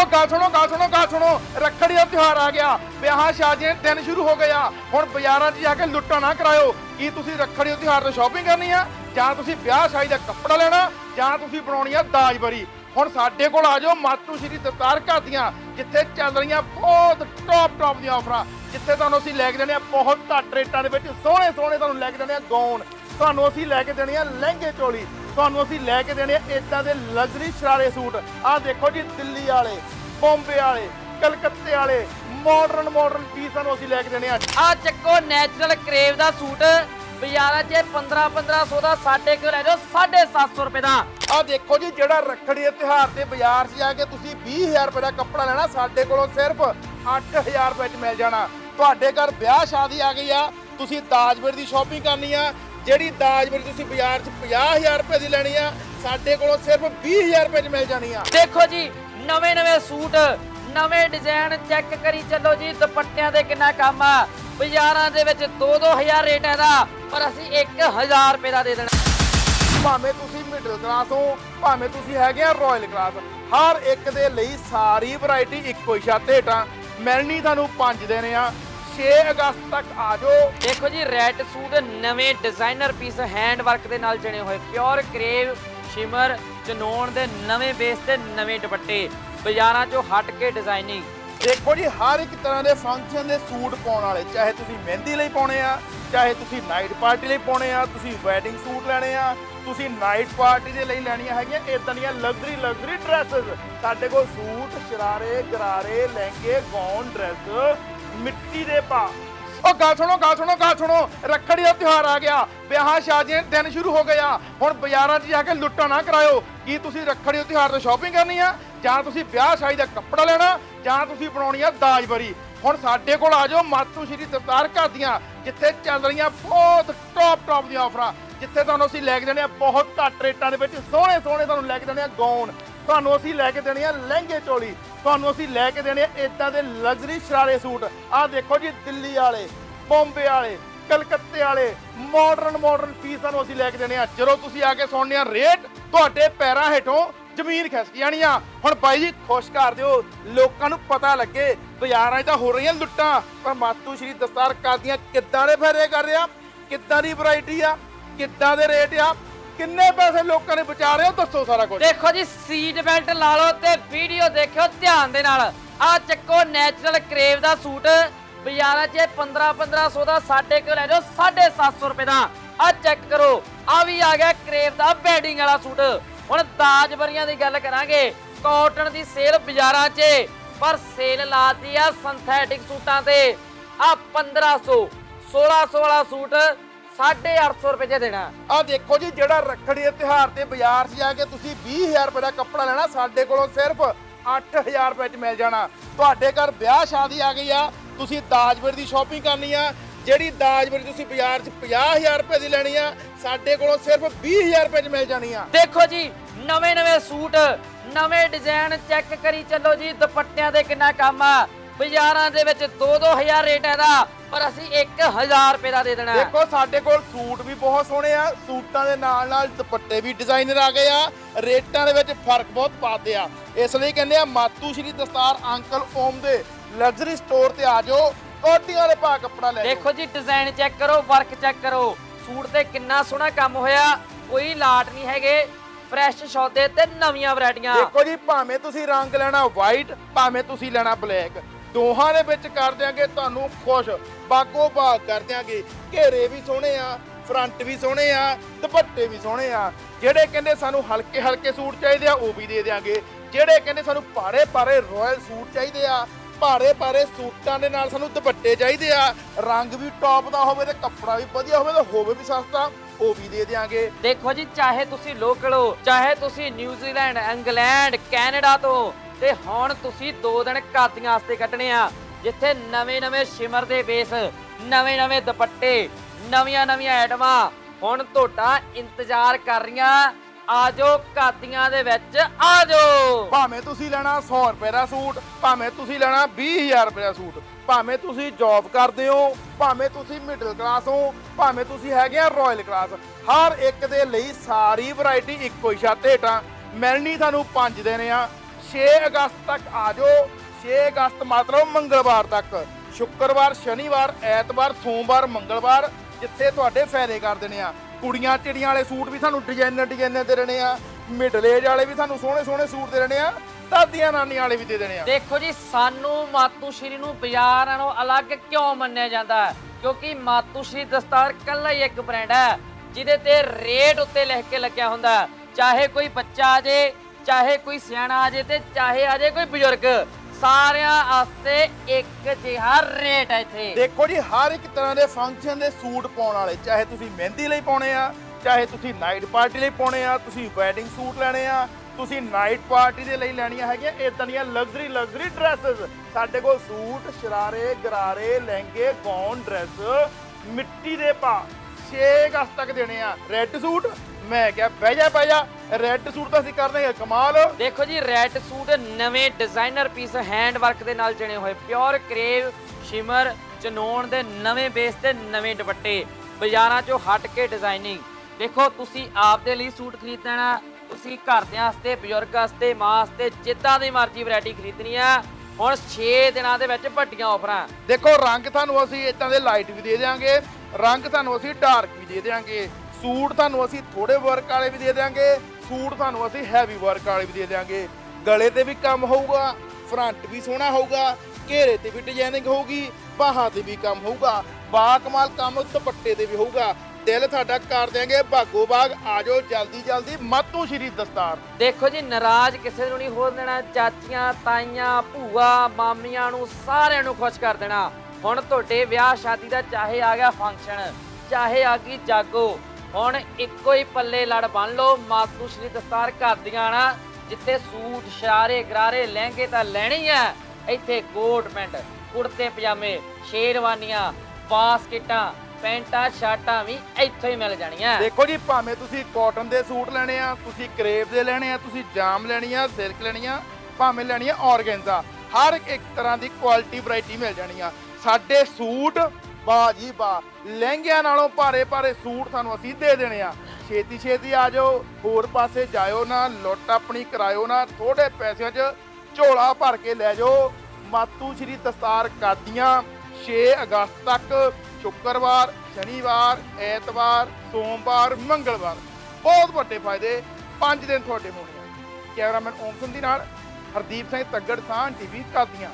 ਉਹ ਗੱਲ ਸੁਣੋ ਗੱਲ ਸੁਣੋ ਗੱਲ ਸੁਣੋ। ਰੱਖੜੀ ਦਾ ਤਿਉਹਾਰ ਆ ਗਿਆ। ਵਿਆਹਾਂ ਸ਼ਾਦੀਆਂ ਦੇ ਦਿਨ ਸ਼ੁਰੂ ਹੋ ਗਏ ਆ। ਹੁਣ ਬਾਜ਼ਾਰਾਂ 'ਚ ਜਾ ਕੇ ਲੁੱਟਾ ਨਾ ਕਰਾਇਓ। ਕੀ ਤੁਸੀਂ ਰੱਖੜੀ ਦੇ ਤਿਉਹਾਰ ਤੇ ਸ਼ਾਪਿੰਗ ਕਰਨੀ ਆ? ਜਾਂ ਤੁਸੀਂ ਵਿਆਹ ਸ਼ਾਦੀ ਦਾ ਕੱਪੜਾ ਲੈਣਾ? ਜਾਂ ਤੁਸੀਂ ਬਣਾਉਣੀ ਆ ਦਾਜਬਰੀ ਹੁਣ ਸਾਡੇ ਕੋਲ ਆ ਜਾਓ ਮਾਤੂ ਸ਼੍ਰੀ ਦਸਤਾਰ ਘਰ ਦੀਆਂ ਜਿੱਥੇ ਚੱਲ ਰਹੀਆਂ ਬਹੁਤ ਟੌਪ ਟੌਪ ਦੀਆਂ ਆਫਰਾਂ ਜਿੱਥੇ ਤੁਹਾਨੂੰ ਅਸੀਂ ਲੈ ਕੇ ਦੇਣੇ ਆ ਬਹੁਤ ਘੱਟ ਰੇਟਾਂ ਦੇ ਵਿੱਚ ਸੋਹਣੇ ਸੋਹਣੇ ਤੁਹਾਨੂੰ ਲੈ ਕੇ ਦੇਣੇ ਆ ਗੌਨ ਤੁਹਾਨੂੰ ਅਸੀਂ ਲੈ ਕੇ ਦੇਣੇ ਆ ਲਹਿੰਗੇ ਚੋਲੀ। ਤੁਹਾਨੂੰ ਅਸੀਂ ਲੈ ਕੇ ਦੇਣੇ ਆ ਇਦਾਂ ਦੇ ਲਗਜ਼ਰੀ ਸ਼ਰਾਰੇ ਸੂਟ। ਆਹ ਦੇਖੋ ਜੀ ਦਿੱਲੀ ਵਾਲੇ ਬੰਬੇ ਵਾਲੇ ਕਲਕੱਤੇ ਵਾਲੇ ਮਾਡਰਨ ਮਾਡਰਨ ਪੀਸ ਤੁਹਾਨੂੰ ਅਸੀਂ ਲੈ ਕੇ ਦੇਣੇ ਆ। ਆ ਚੱਕੋ ਨੈਚੁਰਲ ਕਰੇਵ ਦਾ ਸੂਟ। ਬਾਜ਼ਾਰਾਂ 'ਚ 15 1500 ਦਾ ਸਾਡੇ ਕੋਲ ਲੈ ਜਾਓ 750 ਰੁਪਏ ਦਾ। ਆਹ ਦੇਖੋ ਜੀ ਜਿਹੜਾ ਰੱਖੜੀ ਦੇ ਤਿਉਹਾਰ ਤੇ ਬਾਜ਼ਾਰ 'ਚ ਜਾ ਕੇ ਤੁਸੀਂ 20000 ਰੁਪਏ ਦਾ ਕੱਪੜਾ ਲੈਣਾ ਸਾਡੇ ਕੋਲੋਂ ਸਿਰਫ 8000 ਰੁਪਏ 'ਚ ਮਿਲ ਜਾਣਾ। ਤੁਹਾਡੇ ਘਰ ਵਿਆਹ ਸ਼ਾਦੀ ਆ ਗਈ ਆ ਤੁਸੀਂ ਦਾਜਵਰ ਦੀ ਸ਼ਾਪਿੰਗ ਕਰਨੀ ਆ ਜਿਹੜੀ ਦਾਜਵਰ ਤੁਸੀਂ ਬਾਜ਼ਾਰ 'ਚ 50000 ਰੁਪਏ ਦੀ ਲੈਣੀ ਆ ਸਾਡੇ ਕੋਲੋਂ ਸਿਰਫ 20000 ਰੁਪਏ 'ਚ ਮਿਲ ਜਾਣੀ ਆ। ਦੇਖੋ ਜੀ ਨਵੇਂ ਨਵੇਂ ਸੂਟ ਨਵੇਂ ਡਿਜ਼ਾਈਨ ਚੈੱਕ ਕਰੀ ਚੱਲੋ ਜੀ ਦੁਪੱਟਿਆਂ ਦੇ ਕਿੰਨਾ ਕੰਮ ਆ। ਬਾਜ਼ਾਰਾਂ ਦੇ ਵਿੱਚ 2-2000 ਰੇਟ ਹੈ ਦਾ ਪਰ ਅਸੀਂ 1000 ਰੁਪਏ ਦਾ ਦੇ ਦੇਣਾ। ਭਾਵੇਂ ਤੁਸੀਂ ਮਿਡਲ ਕਲਾਸ ਹੋ ਭਾਵੇਂ ਤੁਸੀਂ ਹੈਗੇ ਆ ਰਾਇਲ ਕਲਾਸ ਹਰ ਇੱਕ ਦੇ ਲਈ ਸਾਰੀ ਵੈਰਾਈਟੀ ਇੱਕੋ ਹੀ ਛੱਤ ਹੇਠਾਂ। ਮਿਲਣੀ ਤੁਹਾਨੂੰ 5 ਦਿਨ ਆ। 6 ਅਗਸਤ ਤੱਕ ਆ ਜਾਓ। ਦੇਖੋ ਜੀ ਰੈੱਡ ਸੂਟ ਨਵੇਂ ਡਿਜ਼ਾਈਨਰ ਪੀਸ ਹੈਂਡ ਵਰਕ ਦੇ ਨਾਲ ਜਣੇ ਹੋਏ। ਪਿਓਰ ਕਰੇਵ ਸ਼ਿਮਰ ਚਨੋਨ ਦੇ ਨਵੇਂ ਬੇਸ ਤੇ ਨਵੇਂ ਦੁਪੱਟੇ। ਬਾਜ਼ਾਰਾਂ 'ਚੋਂ ਹਟ ਕੇ ਡਿਜ਼ਾਈਨਿੰਗ ਦੇਖੋ ਜੀ ਹਰ ਇੱਕ ਤਰ੍ਹਾਂ ਦੇ ਫੰਕਸ਼ਨ ਦੇ ਸੂਟ ਪਾਉਣ ਵਾਲੇ ਚਾਹੇ ਤੁਸੀਂ ਮਹਿੰਦੀ ਲਈ ਪਾਉਣੇ ਆ ਚਾਹੇ ਤੁਸੀਂ ਨਾਈਟ ਪਾਰਟੀ ਲਈ ਪਾਉਣੇ ਆ ਤੁਸੀਂ ਵੈਡਿੰਗ ਸੂਟ ਲੈਣੇ ਆ ਤੁਸੀਂ ਨਾਈਟ ਪਾਰਟੀ ਦੇ ਲਈ ਲੈਣੀਆਂ ਹੈਗੀਆਂ ਇਦਾਂ ਦੀਆਂ ਲਗਜ਼ਰੀ ਲਗਜ਼ਰੀ ਡਰੈਸਸ ਸਾਡੇ ਕੋਲ ਸੂਟ ਸ਼ਰਾਰੇ ਗਰਾਰੇ ਲਹਿੰਗੇ ਗੌਨ ਡਰੈਸ ਮਿੱਟੀ ਦੇ ਭਾਅ ਉਹ ਗੱਲ ਸੁਣੋ ਗੱਲ ਸੁਣੋ ਗੱਲ ਸੁਣੋ। ਰੱਖੜੀ ਦਾ ਤਿਉਹਾਰ ਆ ਗਿਆ। ਵਿਆਹਾਂ ਸ਼ਾਦੀਆਂ ਦੇ ਦਿਨ ਸ਼ੁਰੂ ਹੋ ਗਏ ਆ। ਹੁਣ ਬਾਜ਼ਾਰਾਂ 'ਚ ਜਾ ਕੇ ਲੁੱਟਾਂ ਨਾ ਕਰਾਇਓ। ਕੀ ਤੁਸੀਂ ਰੱਖੜੀ ਦੇ ਤਿਉਹਾਰ ਤੋਂ ਸ਼ਾਪਿੰਗ ਕਰਨੀ ਆ? ਜਾਂ ਤੁਸੀਂ ਵਿਆਹ ਸ਼ਾਦੀ ਦਾ ਕੱਪੜਾ ਲੈਣਾ? ਜਾਂ ਤੁਸੀਂ ਬਣਾਉਣੀ ਆ ਦਾਜਬਰੀ ਹੁਣ ਸਾਡੇ ਕੋਲ ਆ ਜਾਓ ਮਾਤੂ ਸ਼੍ਰੀ ਦਸਤਾਰ ਘਰ ਦੀਆਂ, ਜਿੱਥੇ ਚੱਲ ਰਹੀਆਂ ਬਹੁਤ ਟੌਪ ਟੌਪ ਦੀਆਂ ਆਫਰਾਂ ਜਿੱਥੇ ਤੁਹਾਨੂੰ ਅਸੀਂ ਲੈ ਕੇ ਦੇਣੇ ਆ ਬਹੁਤ ਘੱਟ ਰੇਟਾਂ ਦੇ ਵਿੱਚ ਸੋਹਣੇ ਸੋਹਣੇ ਤੁਹਾਨੂੰ ਲੈ ਕੇ ਦੇਣੇ ਆ ਗਾਉਣ ਤੁਹਾਨੂੰ ਅਸੀਂ ਲੈ ਕੇ ਦੇਣੇ ਆ ਲਹਿੰਗੇ ਚੋਲੀ। ਤੁਹਾਨੂੰ ਅਸੀਂ ਲੈ ਕੇ ਦੇਣੇ ਆ ਇਦਾਂ ਦੇ ਲਗਜ਼ਰੀ ਸ਼ਰਾਰੇ ਸੂਟ। ਆਹ ਦੇਖੋ ਜੀ, ਦਿੱਲੀ ਵਾਲੇ, ਬੰਬੇ ਵਾਲੇ, ਕਲਕੱਤੇ ਵਾਲੇ ਮਾਡਰਨ ਮਾਡਰਨ ਪੀਸ ਤੁਹਾਨੂੰ ਅਸੀਂ ਲੈ ਕੇ ਦੇਣੇ ਆ। ਜਦੋਂ ਤੁਸੀਂ ਆ ਕੇ ਸੁਣਨੇ ਆ ਰੇਟ ਤੁਹਾਡੇ ਪੈਰਾਂ ਹੇਠੋਂ ਜ਼ਮੀਨ ਖਿਸਕ ਜਾਣੀ ਆ। ਹੁਣ ਬਾਈ ਜੀ, ਖੁਸ਼ ਕਰ ਦਿਓ। ਲੋਕਾਂ ਨੂੰ ਪਤਾ ਲੱਗੇ, ਬਾਜ਼ਾਰਾਂ 'ਚ ਤਾਂ ਹੋ ਰਹੀਆਂ ਲੁੱਟਾਂ। ਪਰ ਮਾਤੂ ਸ਼੍ਰੀ ਦਸਤਾਰ ਕਰਦੀਆਂ ਕਿੱਦਾਂ ਦੇ ਫਾਇਦੇ ਕਰ ਰਿਹਾ? ਕਿੱਦਾਂ ਦੀ ਵੈਰਾਈਟੀ ਆ? ਕਿੱਦਾਂ ਦੇ ਰੇਟ ਆ? ਕਿੰਨੇ ਪੈਸੇ ਲੋਕਾਂ ਨੇ ਬਚਾ ਰਹੇ ਹੋ ਦੱਸੋ ਸਾਰਾ ਕੁਝ ਦੇਖੋ ਜੀ ਸੀਟ ਬੈਲਟ ਲਾ ਲਓ ਤੇ ਵੀਡੀਓ ਦੇਖਿਓ ਧਿਆਨ ਦੇ ਨਾਲ। ਆ ਚੱਕੋ ਨੈਚੁਰਲ ਕਰੇਵ ਦਾ ਸੂਟ। ਬਾਜ਼ਾਰਾਂ 'ਚ 15 1500 ਦਾ ਸਾਡੇ ਕੋਲ ਲੈ ਜਾਓ 750 ਰੁਪਏ ਦਾ। ਆ ਚੈੱਕ ਕਰੋ, ਆ ਵੀ ਆ ਗਿਆ ਕਰੇਵ ਦਾ ਬੈਡਿੰਗ ਵਾਲਾ ਸੂਟ। ਹੁਣ ਦਾਜ ਬਰੀਆਂ ਦੀ ਗੱਲ ਕਰਾਂਗੇ ਕਾਟਨ ਦੀ ਸੇਲ ਬਾਜ਼ਾਰਾਂ 'ਚ। ਪਰ ਸੇਲ ਲਾਤੀ ਆ ਸਿੰਥੈਟਿਕ ਸੂਟਾਂ ਤੇ। ਆ 1500 1600 ਵਾਲਾ ਸੂਟ। 850 ਰੁਪਏ 'ਚ ਦੇਣਾ। ਆ ਦੇਖੋ ਜੀ ਜਿਹੜਾ ਰੱਖੜੀ ਦੇ ਤਿਉਹਾਰ ਤੇ ਬਾਜ਼ਾਰ 'ਚ ਜਾ ਕੇ ਤੁਸੀਂ 20000 ਰੁਪਏ ਦਾ ਕੱਪੜਾ ਲੈਣਾ ਸਾਡੇ ਕੋਲੋਂ ਸਿਰਫ 8000 ਰੁਪਏ 'ਚ ਮਿਲ ਜਾਣਾ। ਤੁਹਾਡੇ ਘਰ ਵਿਆਹ ਸ਼ਾਦੀ ਆ ਗਈ ਆ ਤੁਸੀਂ ਦਾਜਵਰ ਦੀ ਸ਼ਾਪਿੰਗ ਕਰਨੀ ਆ ਜਿਹੜੀ ਦਾਜਵਰ ਤੁਸੀਂ ਬਾਜ਼ਾਰ 'ਚ 50000 ਰੁਪਏ ਦੀ ਲੈਣੀ ਆ ਸਾਡੇ ਕੋਲੋਂ ਸਿਰਫ 20000 ਰੁਪਏ 'ਚ ਮਿਲ ਜਾਣੀ ਆ। ਦੇਖੋ ਜੀ ਨਵੇਂ ਨਵੇਂ ਸੂਟ ਨਵੇਂ ਡਿਜ਼ਾਈਨ ਚੈੱਕ ਕਰੀ ਚੱਲੋ ਜੀ ਦੁਪੱਟਿਆਂ ਦੇ ਕਿੰਨਾ ਕੰਮ ਆ। ਬਾਜ਼ਾਰਾਂ ਦੇ ਵਿੱਚ 2-2000 ਰੇਟ ਹੈ ਦਾ ਪਰ ਅਸੀਂ 1000 ਰੁਪਏ ਦਾ ਦੇ ਦੇਣਾ ਹੈ। ਦੇਖੋ ਸਾਡੇ ਕੋਲ ਸੂਟ ਵੀ ਬਹੁਤ ਸੋਹਣੇ ਆ ਸੂਟਾਂ ਦੇ ਨਾਲ ਨਾਲ ਦੁਪੱਟੇ ਵੀ ਡਿਜ਼ਾਈਨਰ ਆ ਗਏ ਆ ਰੇਟਾਂ ਦੇ ਵਿੱਚ ਫ਼ਰਕ ਬਹੁਤ ਪਾਤੇ ਆ। ਇਸ ਲਈ ਕਹਿੰਦੇ ਆ ਮਾਤੂ ਸ਼੍ਰੀ ਦਸਤਾਰ ਅੰਕਲ ਓਮ ਦੇ ਲਗਜ਼ਰੀ ਸਟੋਰ ਤੇ ਆ ਜਾਓ ਕੋਟੀਆਂ ਦੇ ਭਾਅ ਕੱਪੜਾ ਲੈ ਜਾਓ। ਦੇਖੋ ਜੀ ਡਿਜ਼ਾਈਨ ਚੈੱਕ ਕਰੋ ਵਰਕ ਚੈੱਕ ਕਰੋ। ਸੂਟ ਤੇ ਕਿੰਨਾ ਸੋਹਣਾ ਕੰਮ ਹੋਇਆ ਕੋਈ ਲਾਟ ਨਹੀਂ ਹੈਗੇ ਫਰੈਸ਼ ਸੌਦੇ ਤੇ ਨਵੀਆਂ ਵੈਰਾਈਟੀਆਂ ਦੇਖੋ ਜੀ ਭਾਵੇਂ ਤੁਸੀਂ ਰੰਗ ਲੈਣਾ ਵਾਈਟ ਭਾਵੇਂ ਤੁਸੀਂ ਲੈਣਾ ਬਲੈਕ ਦੋਹਾਂ ਦੇ ਵਿੱਚ ਕਰ ਦਿਆਂਗੇ ਤੁਹਾਨੂੰ ਖੁਸ਼। ਬਾਗੋ ਬਾਗ ਕਰ ਦਿਆਂਗੇ। ਘੇਰੇ ਵੀ ਸੋਹਣੇ ਆ, ਫਰੰਟ ਵੀ ਸੋਹਣੇ ਆ, ਦੁਪੱਟੇ ਵੀ ਸੋਹਣੇ ਆ। ਜਿਹੜੇ ਕਹਿੰਦੇ ਸਾਨੂੰ ਹਲਕੇ ਹਲਕੇ ਸੂਟ ਚਾਹੀਦੇ ਆ, ਉਹ ਵੀ ਦੇ ਦਿਆਂਗੇ। ਜਿਹੜੇ ਕਹਿੰਦੇ ਸਾਨੂੰ ਭਾਰੇ ਭਾਰੇ ਰਾਇਲ ਸੂਟ ਚਾਹੀਦੇ ਆ ਭਾਰੇ ਭਾਰੇ ਸੂਟਾਂ ਦੇ ਨਾਲ ਸਾਨੂੰ ਦੁਪੱਟੇ ਚਾਹੀਦੇ ਆ। ਰੰਗ ਵੀ ਟੌਪ ਦਾ ਹੋਵੇ ਤੇ ਕੱਪੜਾ ਵੀ ਵਧੀਆ ਹੋਵੇ ਤੇ ਹੋਵੇ ਵੀ ਸਸਤਾ, ਉਹ ਵੀ ਦੇ ਦਿਆਂਗੇ। ਦੇਖੋ ਜੀ, ਚਾਹੇ ਤੁਸੀਂ ਲੋਕਲ ਹੋ, ਚਾਹੇ ਤੁਸੀਂ ਨਿਊਜ਼ੀਲੈਂਡ ਇੰਗਲੈਂਡ ਕੈਨੇਡਾ ਤੋਂ ਤੇ ਹੁਣ ਤੁਸੀਂ 2 ਦਿਨ ਕਾਦੀਆਂ ਵਾਸਤੇ ਕੱਢਣੇ ਆ, ਜਿੱਥੇ ਨਵੇਂ-ਨਵੇਂ ਸ਼ਿਮਰ ਦੇ ਬੇਸ ਨਵੇਂ-ਨਵੇਂ ਦੁਪੱਟੇ ਨਵੀਆਂ-ਨਵੀਆਂ ਆਈਟਮਾਂ ਹੁਣ ਤੁਹਾਡਾ ਇੰਤਜ਼ਾਰ ਕਰ ਰਹੀਆਂ, ਆਜੋ ਕਾਦੀਆਂ ਦੇ ਵਿੱਚ, ਆਜੋ। ਭਾਵੇਂ ਤੁਸੀਂ ਲੈਣਾ 100 ਰੁਪਏ ਦਾ ਸੂਟ, ਭਾਵੇਂ ਤੁਸੀਂ ਲੈਣਾ 20000 ਰੁਪਏ ਦਾ ਸੂਟ, ਭਾਵੇਂ ਤੁਸੀਂ ਜੌਬ ਕਰਦੇ ਹੋ, ਭਾਵੇਂ ਤੁਸੀਂ ਮਿਡਲ ਕਲਾਸ ਹੋ, ਭਾਵੇਂ ਤੁਸੀਂ ਹੈਗੇ ਆ ਰਾਇਲ ਕਲਾਸ ਹਰ ਇੱਕ ਦੇ ਲਈ ਸਾਰੀ ਵੈਰਾਈਟੀ ਇੱਕੋ ਹੀ ਛੱਤ ਹੇਠਾਂ। ਮਿਲਣੀ ਤੁਹਾਨੂੰ 5 ਦਿਨ ਆ। 6 ਅਗਸਤ ਤੱਕ ਆ ਜਾਓ। 6 ਅਗਸਤ ਮਤਲਬ ਮੰਗਲਵਾਰ ਤੱਕ। ਸ਼ੁੱਕਰਵਾਰ, ਸ਼ਨੀਵਾਰ, ਐਤਵਾਰ, ਸੋਮਵਾਰ, ਮੰਗਲਵਾਰ, ਜਿੱਥੇ ਤੁਹਾਡੇ ਫਾਇਦੇ ਕਰ ਦੇਣੇ ਆ। ਕੁੜੀਆਂ ਚਿੜੀਆਂ ਵਾਲੇ ਸੂਟ ਵੀ ਤੁਹਾਨੂੰ ਡਿਜ਼ਾਈਨਰ ਡਿਜ਼ਾਈਨਰ ਦੇ ਦੇਣੇ ਆ। ਮਿਡਲ ਏਜ ਵਾਲੇ ਵੀ ਤੁਹਾਨੂੰ ਸੋਹਣੇ ਸੋਹਣੇ ਸੂਟ ਦੇ ਦੇਣੇ ਆ। ਦਾਦੀਆਂ ਨਾਨੀਆਂ ਵਾਲੇ ਵੀ ਦੇ ਦੇਣੇ ਆ। ਦੇਖੋ ਜੀ, ਸਾਨੂੰ ਮਾਤੂ ਸ਼੍ਰੀ ਨੂੰ ਬਾਜ਼ਾਰ ਨਾਲੋਂ ਅਲੱਗ ਕਿਉਂ ਮੰਨਿਆ ਜਾਂਦਾ ਹੈ? ਕਿਉਂਕਿ ਮਾਤੂ ਸ਼੍ਰੀ ਦਸਤਾਰ ਕੱਲਾ ਹੀ ਇੱਕ ਬ੍ਰਾਂਡ ਹੈ, ਜਿਹਦੇ ਤੇ ਰੇਟ ਉੱਤੇ ਲਿਖ ਕੇ ਲੱਗਿਆ ਹੁੰਦਾ ਚਾਹੇ ਕੋਈ ਬੱਚਾ ਆ ਜੇ ਚਾਹੇ ਕੋਈ ਸਿਆਣਾ ਆ ਜੇ ਤੇ ਚਾਹੇ ਆ ਜੇ ਕੋਈ ਬਜ਼ੁਰਗ, ਸਾਰਿਆਂ ਵਾਸਤੇ ਇੱਕ ਜਿਹਾ ਰੇਟ ਹੈ ਇੱਥੇ। ਦੇਖੋ ਜੀ, ਹਰ ਇੱਕ ਤਰ੍ਹਾਂ ਦੇ ਫੰਕਸ਼ਨ ਦੇ ਸੂਟ ਪਾਉਣ ਵਾਲੇ, ਚਾਹੇ ਤੁਸੀਂ ਮਹਿੰਦੀ ਲਈ ਪਾਉਣੇ ਆ, ਚਾਹੇ ਤੁਸੀਂ ਨਾਈਟ ਪਾਰਟੀ ਲਈ ਪਾਉਣੇ ਆ, ਤੁਸੀਂ ਵੈਡਿੰਗ ਸੂਟ ਲੈਣੇ ਆ, ਤੁਸੀਂ ਨਾਈਟ ਪਾਰਟੀ ਦੇ ਲਈ ਲੈਣੀਆਂ ਹੈਗੀਆਂ ਇਦਾਂ ਦੀਆਂ ਲਗਜ਼ਰੀ ਲਗਜ਼ਰੀ ਡਰੈਸਸ ਸਾਡੇ ਕੋਲ ਸੂਟ, ਸ਼ਰਾਰੇ, ਗਰਾਰੇ, ਲਹਿੰਗੇ ਗੌਨ ਡਰੈਸ ਮਿੱਟੀ ਦੇ ਪਾ 6 ਅਗਸਤ ਤੱਕ ਦੇਣੇ ਆ। ਰੈੱਡ ਸੂਟ ਮੈਂ ਕਿਹਾ ਬਹਿ ਜਾ ਬਹਿ ਜਾ। ਰੈੱਡ ਸੂਟ ਤਾਂ ਅਸੀਂ ਕਰ ਦੇਂਗੇ ਕਮਾਲ। ਦੇਖੋ ਜੀ ਰੈੱਡ ਸੂਟ ਨਵੇਂ ਡਿਜ਼ਾਈਨਰ ਪੀਸ ਹੈਂਡ ਵਰਕ ਦੇ ਨਾਲ ਚਣੇ ਹੋਏ। ਪਿਓਰ ਕਰੇਵ ਸ਼ਿਮਰ ਚਨੋਣ ਦੇ ਨਵੇਂ ਬੇਸ ਤੇ ਨਵੇਂ ਦੁਪੱਟੇ। ਬਾਜ਼ਾਰਾਂ 'ਚੋਂ ਹਟ ਕੇ ਡਿਜ਼ਾਈਨਿੰਗ ਦੇਖੋ ਤੁਸੀਂ ਆਪਦੇ ਲਈ ਸੂਟ ਖਰੀਦਣਾ ਤੁਸੀਂ ਘਰਦਿਆਂ ਵਾਸਤੇ ਬਜ਼ੁਰਗਾਂ ਵਾਸਤੇ ਮਾਂ ਵਾਸਤੇ ਜਿੱਦਾਂ ਦੀ ਮਰਜ਼ੀ ਵੈਰਾਈਟੀ ਖਰੀਦਣੀ ਆ। ਹੁਣ 6 ਦਿਨਾਂ ਦੇ ਵਿੱਚ ਵੱਡੀਆਂ ਆਫਰਾਂ ਦੇਖੋ ਰੰਗ ਤੁਹਾਨੂੰ ਅਸੀਂ ਇਦਾਂ ਦੇ ਲਾਈਟ ਵੀ ਦੇ ਦੇਵਾਂਗੇ ਰੰਗ ਤੁਹਾਨੂੰ ਅਸੀਂ ਡਾਰਕ ਵੀ ਦੇ ਦੇਵਾਂਗੇ ਸੂਟ ਤੁਹਾਨੂੰ ਅਸੀਂ ਥੋੜੇ ਵਰਕ ਵਾਲੇ ਵੀ ਦੇ ਦੇਵਾਂਗੇ ਸੂਟ ਤੁਹਾਨੂੰ ਅਸੀਂ ਹੈਵੀ ਵਰਕ ਵਾਲੇ ਵੀ ਦੇ ਦੇਵਾਂਗੇ ਗਲੇ ਤੇ ਵੀ ਕੰਮ ਹੋਊਗਾ ਫਰੰਟ ਵੀ ਸੋਹਣਾ ਹੋਊਗਾ, ਘੇਰੇ ਤੇ ਵੀ ਡਿਜ਼ਾਈਨਿੰਗ ਹੋਊਗੀ, ਬਾਹਾਂ ਤੇ ਵੀ ਕੰਮ ਹੋਊਗਾ ਬਾ ਕਮਾਲ ਕੰਮ ਦੁਪੱਟੇ ਤੇ ਵੀ ਹੋਊਗਾ। ਦਿਲ ਤੁਹਾਡਾ ਕਰ ਦਿਆਂਗੇ, ਭਾਗੋ ਬਾਗ ਆ ਜਾਓ ਜਲਦੀ ਜਲਦੀ, ਮਾਤੂ ਸ਼੍ਰੀ ਦਸਤਾਰ। ਦੇਖੋ ਜੀ, ਨਾਰਾਜ਼ ਕਿਸੇ ਨੂੰ ਨਹੀਂ ਹੋਣ ਦੇਣਾ, ਚਾਚੀਆਂ, ਤਾਈਆਂ, ਭੂਆ, ਮਾਮੀਆਂ ਨੂੰ ਸਾਰਿਆਂ ਨੂੰ ਖੁਸ਼ ਕਰ ਦੇਣਾ। ਹੁਣ ਤੁਹਾਡੇ ਵਿਆਹ ਸ਼ਾਦੀ ਦਾ ਚਾਹੇ ਆ ਗਿਆ ਫੰਕਸ਼ਨ ਚਾਹੇ ਆ ਗਈ ਜਾਗੋ, ਹੁਣ ਇੱਕੋ ਹੀ ਪੱਲੇ ਲੜ ਬਣ ਲਓ ਮਾਤੂ ਸ਼੍ਰੀ ਦਸਤਾਰ ਘਰ ਦੀਆਂ ਨਾ, ਜਿੱਥੇ ਸੂਟ ਸ਼ਾਰੇ ਗਰਾਰੇ, ਲਹਿੰਗੇ ਤਾਂ ਲੈਣੇ ਹੀ ਆ। ਇੱਥੇ ਕੋਟ ਪੈਂਟ ਕੁੜਤੇ, ਪਜਾਮੇ, ਸ਼ੇਰਵਾਨੀਆਂ, ਬਾਸਕਟਾਂ, ਪੈਂਟਾਂ, ਸ਼ਰਟਾਂ ਵੀ ਇੱਥੋਂ ਹੀ ਮਿਲ ਜਾਣੀਆਂ। ਦੇਖੋ ਜੀ, ਭਾਵੇਂ ਤੁਸੀਂ ਕਾਟਨ ਦੇ ਸੂਟ ਲੈਣੇ ਆ, ਤੁਸੀਂ ਕਰੇਪ ਦੇ ਲੈਣੇ ਆ, ਤੁਸੀਂ ਜਾਮ ਲੈਣੀ ਆ ਸਿਲਕ ਲੈਣੀ ਆ, ਭਾਵੇਂ ਲੈਣੀ ਆ ਔਰਗੈਂਜ਼ਾ ਹਰ ਇੱਕ ਤਰ੍ਹਾਂ ਦੀ ਕੁਆਲਿਟੀ ਵੈਰਾਈਟੀ ਮਿਲ ਜਾਣੀ ਆ। ਸਾਡੇ ਸੂਟ ਵਾਹ ਜੀ ਵਾਹ ਲਹਿੰਗਿਆਂ ਨਾਲੋਂ ਭਾਰੇ ਭਾਰੇ ਸੂਟ ਤੁਹਾਨੂੰ ਅਸੀਂ ਦੇ ਦੇਣੇ ਆ। ਛੇਤੀ ਛੇਤੀ ਆ ਜਾਓ, ਹੋਰ ਪਾਸੇ ਜਾਇਓ ਨਾ, ਲੁੱਟ ਆਪਣੀ ਕਰਾਇਓ ਨਾ ਥੋੜੇ ਪੈਸਿਆਂ 'ਚ ਝੋਲਾ ਭਰ ਕੇ ਲੈ ਜਾਓ। ਮਾਤੂ ਸ਼੍ਰੀ ਦਸਤਾਰ ਕਾਦੀਆਂ 6 ਅਗਸਤ ਤੱਕ, ਸ਼ੁੱਕਰਵਾਰ, ਸ਼ਨੀਵਾਰ, ਐਤਵਾਰ, ਸੋਮਵਾਰ, ਮੰਗਲਵਾਰ। ਬਹੁਤ ਵੱਡੇ ਫਾਇਦੇ 5 ਦਿਨ ਤੁਹਾਡੇ ਹੋਣੇ ਆ। ਕੈਮਰਾਮੈਨ ਓਮ ਸਿੰਘ ਦੀ ਨਾਲ ਹਰਦੀਪ ਸਿੰਘ ਤੱਗੜ ਸਾਹ ਟੀਵੀ ਕਾਦੀਆਂ।